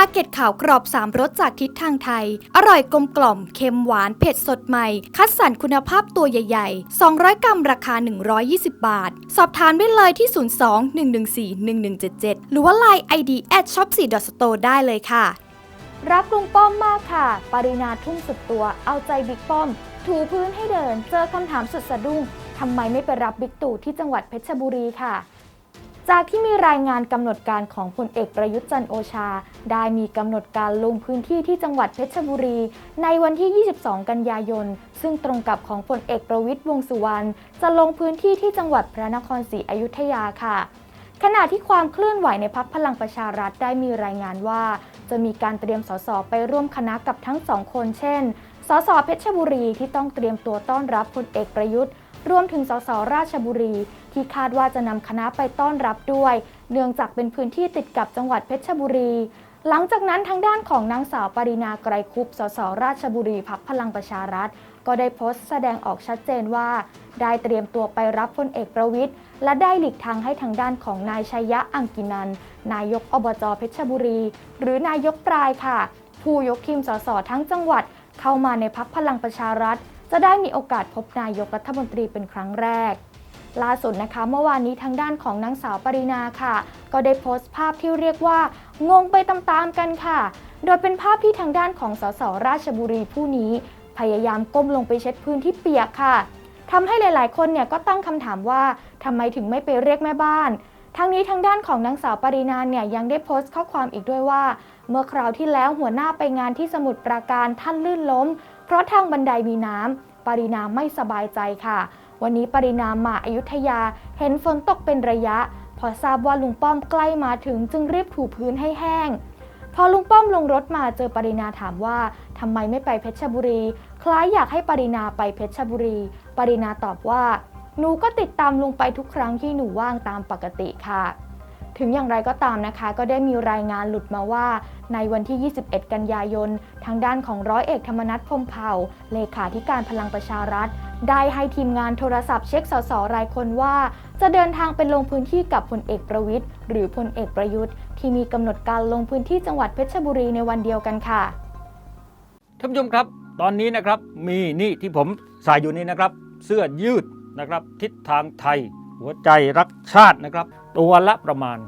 าเกล็ดขาวกรอบสามรสจากทิศทางไทย อร่อยกลมกล่อม เค็มหวาน เผ็ดสดใหม่ คัดสรรคุณภาพตัวใหญ่ ๆ 200 กรัมราคา 120 บาท สอบทานได้เลยที่ 02-114-1177 หรือว่า Line ID at shop 4 store ได้เลยค่ะ รักลุงป้อมมากค่ะ ปรินาทุ่มสุดตัว เอาใจบิ๊กป้อม ถูพื้นให้เดิน เจอคำถามสุดสะดุ้งทำไมไม่ไปรับบิ๊กตู่ที่จังหวัดเพชรบุรีค่ะ จากที่มีรายงานกำหนดการของพลเอกประยุทธ์จันโอชา ได้มีกำหนดการลงพื้นที่ที่จังหวัดเพชรบุรี ในวันที่ 22 กันยายน ซึ่งตรงกับของพลเอกประวิทย์วงสุวรรณจะลงพื้นที่ที่จังหวัดพระนครศรีอยุธยาค่ะ ขณะที่ความเคลื่อนไหวในพักพลังประชารัฐได้มีรายงานว่า จะมีการเตรียมสสไปร่วมคณะกับทั้งสองคน เช่น สสเพชรบุรีที่ต้องเตรียมตัวต้อนรับพลเอกประยุทธ์ รวมถึงสสราชบุรี ที่คาดว่าจะนำคณะไปต้อนรับด้วย เนื่องจากเป็นพื้นที่ติดกับจังหวัดเพชรบุรี หลังจากนั้นทางด้านของนางสาวปรินาไกรคุปสสราชบุรีพักพลังประชารัฐ ก็ได้โพสต์แสดงออกชัดเจนว่า ได้เตรียมตัวไปรับพลเอกประวิทย์และได้หลีกทางให้ทางด้านของนายชัยยะอังกินัน นายกอบจเพชรบุรี หรือนายกปลายค่ะ ผู้ยกทีมสสทั้งจังหวัดเข้ามาในพักพลังประชารัฐ จะได้มีโอกาสพบนายกรัฐมนตรีเป็นครั้งแรก ล่าสุดนะคะ เมื่อวานนี้ทางด้านของนางสาวปรินาค่ะ ก็ได้โพสต์ภาพที่เรียกว่างงไปตามๆกันค่ะ โดยเป็นภาพที่ทางด้านของสสราชบุรีผู้นี้ พยายามก้มลงไปเช็ดพื้นที่เปียกค่ะทำให้หลาย ๆ คนเนี่ยก็ตั้งคำถามว่าทำไมถึงไม่ไปเรียกแม่บ้านทั้งนี้ทางด้านของนางสาวปรินาเนี่ยยังได้โพสต์ข้อความอีกด้วยว่า เมื่อคราวที่แล้วหัวหน้าไปงานที่สมุทรปราการท่านลื่นล้ม เพราะทางบันไดมีน้ำปรินาไม่สบายใจค่ะ วันนี้ปรินามาอายุทยาเห็นฝนตกเป็นระยะ พอทราบว่าลุงป้อมใกล้มาถึงจึงรีบถูพื้นให้แห้ง พอลุงป้อมลงรถมาเจอปรินาถามว่าทำไมไม่ไปเพชรบุรี คล้ายอยากให้ปรินาไปเพชรบุรี ปรินาตอบว่าหนูก็ติดตามลุงไปทุกครั้งที่หนูว่างตามปกติค่ะ ถึงอย่างไรก็ตามนะคะ ก็ได้มีรายงานหลุดมาว่า ในวันที่ 21 กันยายน ทางด้านของร้อยเอกธรรมนัฐพมเผ่า เลขาธิการพลังประชารัฐ ได้ให้ทีมงานโทรศัพท์เช็คสสรายคนว่า จะเดินทางไปลงพื้นที่กับพลเอกประวิทย์หรือพลเอกประยุทธ์ ที่มีกำหนดการลงพื้นที่จังหวัดเพชรบุรีในวันเดียวกันค่ะท่านผู้ชมครับ ตอนนี้นะครับมีนี่ที่ผมใส่อยู่นี่นะครับ เสื้อยืดนะครับ ทิศทางไทย หัวใจรักชาตินะครับ ตัวละประมาณ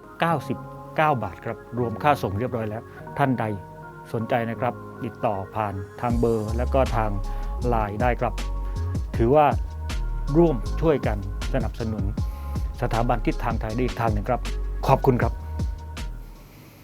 399 บาทครับ รวมค่าส่งเรียบร้อยแล้ว ท่านใดสนใจนะครับ ติดต่อผ่านทางเบอร์ และก็ทางไลน์ได้ครับ ถือว่าร่วมช่วยกันสนับสนุนสถาบันทิศทางไทยได้อีกทางหนึ่งครับ ขอบคุณครับ